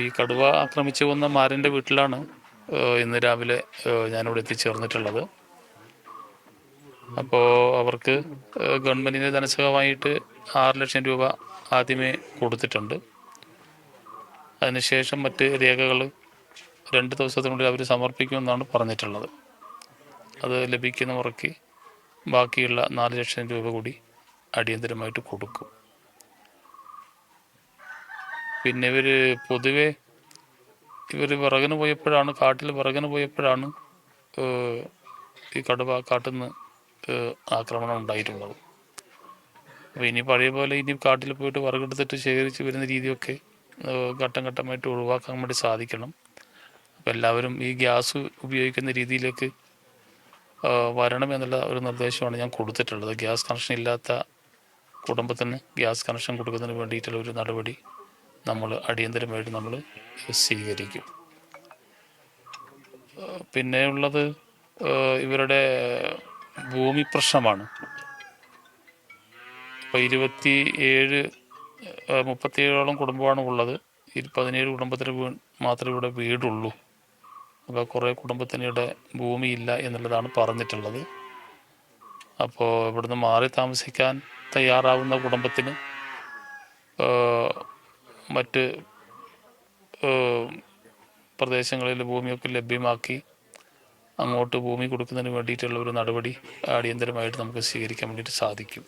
ഈ കടുവ ആക്രമിച്ചു വന്ന മാരന്റെ വീട്ടിലാണ് ഇന്ന് രാവിലെ ഞാനിവിടെ എത്തിച്ചേർന്നിട്ടുള്ളത്. അപ്പോൾ അവർക്ക് ഗവൺമെന്റിന്റെ ധനസഹമായിട്ട് ആറ് ലക്ഷം രൂപ ആദ്യമേ കൊടുത്തിട്ടുണ്ട്. അതിനുശേഷം മറ്റ് രേഖകൾ രണ്ട് ദിവസത്തിനുള്ളിൽ അവർ സമർപ്പിക്കുമെന്നാണ് പറഞ്ഞിട്ടുള്ളത്. അത് ലഭിക്കുന്ന മുറയ്ക്ക് ബാക്കിയുള്ള നാല് ലക്ഷം രൂപ കൂടി അടിയന്തരമായിട്ട് കൊടുക്കും. പിന്നെ ഇവർ പൊതുവെ ഇവർ വിറകിന് പോയപ്പോഴാണ് കാട്ടിൽ വിറകിന് പോയപ്പോഴാണ് ഈ കടുവ കാട്ടിൽ നിന്ന് ആക്രമണം ഉണ്ടായിട്ടുള്ളത്. അപ്പോൾ ഇനി പഴയ പോലെ ഇനി കാട്ടിൽ പോയിട്ട് വിറകെടുത്തിട്ട് ശേഖരിച്ച് വരുന്ന രീതിയൊക്കെ ഘട്ടം ഘട്ടമായിട്ട് ഒഴിവാക്കാൻ വേണ്ടി സാധിക്കണം. അപ്പോൾ എല്ലാവരും ഈ ഗ്യാസ് ഉപയോഗിക്കുന്ന രീതിയിലേക്ക് വരണം എന്നുള്ള ഒരു നിർദ്ദേശമാണ് ഞാൻ കൊടുത്തിട്ടുള്ളത്. ഗ്യാസ് കണക്ഷൻ ഇല്ലാത്ത കുടുംബത്തിന് ഗ്യാസ് കണക്ഷൻ കൊടുക്കുന്നതിന് വേണ്ടിയിട്ടുള്ള ഒരു നടപടി നമ്മൾ അടിയന്തരമായിട്ട് നമ്മൾ സ്വീകരിക്കും. പിന്നെ ഉള്ളത് ഇവരുടെ ഭൂമി പ്രശ്നമാണ്. ഇപ്പോൾ ഇരുപത്തി ഏഴ് മുപ്പത്തിയേഴോളം കുടുംബമാണ് ഉള്ളത്. പതിനേഴ് കുടുംബത്തിന് മാത്രമേ ഇവിടെ വീടുള്ളൂ. അപ്പോൾ കുറേ കുടുംബത്തിന് ഇവിടെ ഭൂമിയില്ല എന്നുള്ളതാണ് പറഞ്ഞിട്ടുള്ളത്. അപ്പോൾ ഇവിടുന്ന് മാറി താമസിക്കാൻ തയ്യാറാവുന്ന കുടുംബത്തിന് മറ്റ് പ്രദേശങ്ങളിൽ ഭൂമിയൊക്കെ ലഭ്യമാക്കി അങ്ങോട്ട് ഭൂമി കൊടുക്കുന്നതിന് വേണ്ടിയിട്ടുള്ള ഒരു നടപടി അടിയന്തരമായിട്ട് നമുക്ക് സ്വീകരിക്കാൻ വേണ്ടിയിട്ട് സാധിക്കും.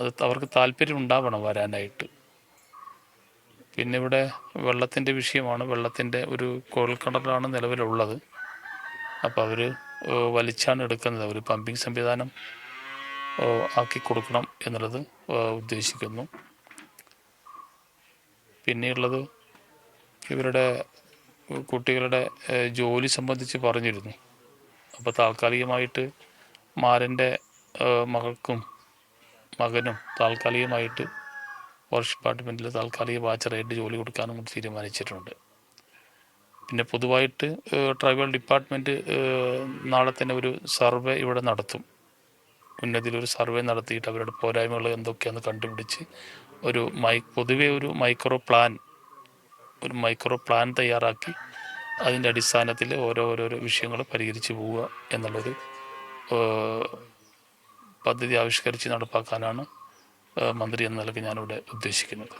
അത് അവർക്ക് താല്പര്യം ഉണ്ടാവണം വരാനായിട്ട്. പിന്നെ ഇവിടെ വെള്ളത്തിന്റെ വിഷയമാണ്. വെള്ളത്തിന്റെ ഒരു കുഴൽക്കിണറാണ് നിലവിലുള്ളത്. അപ്പോൾ അവർ വലിച്ചാണ് എടുക്കുന്നത്. അവർ പമ്പിങ് സംവിധാനം ആക്കി കൊടുക്കണം എന്നുള്ളത് ഉദ്ദേശിക്കുന്നു. പിന്നെയുള്ളത് ഇവരുടെ കുട്ടികളുടെ ജോലി സംബന്ധിച്ച് പറഞ്ഞിരുന്നു. അപ്പോൾ താൽക്കാലികമായിട്ട് മാരന്റെ മകൾക്കും മകനും താൽക്കാലികമായിട്ട് ഫോറസ്റ്റ് ഡിപ്പാർട്ട്മെന്റിൽ താൽക്കാലിക വാച്ചറായിട്ട് ജോലി കൊടുക്കാനും കൂടി തീരുമാനിച്ചിട്ടുണ്ട്. പിന്നെ പൊതുവായിട്ട് ട്രൈബൽ ഡിപ്പാർട്ട്മെന്റ് നാളെ തന്നെ ഒരു സർവേ ഇവിടെ നടത്തും. ഉന്നതിയിലൊരു സർവേ നടത്തിയിട്ട് അവരുടെ പോരായ്മകൾ എന്തൊക്കെയാണെന്ന് കണ്ടുപിടിച്ച് ഒരു മൈ പൊതുവെ ഒരു മൈക്രോ പ്ലാൻ ഒരു മൈക്രോ പ്ലാൻ തയ്യാറാക്കി അതിന്റെ അടിസ്ഥാനത്തിൽ ഓരോ ഓരോരോ വിഷയങ്ങൾ പരിഹരിച്ച് പോവുക എന്നുള്ളൊരു പദ്ധതി ആവിഷ്കരിച്ച് നടപ്പാക്കാനാണ് മന്ത്രി എന്ന നിലയ്ക്ക് ഞാനിവിടെ ഉദ്ദേശിക്കുന്നത്.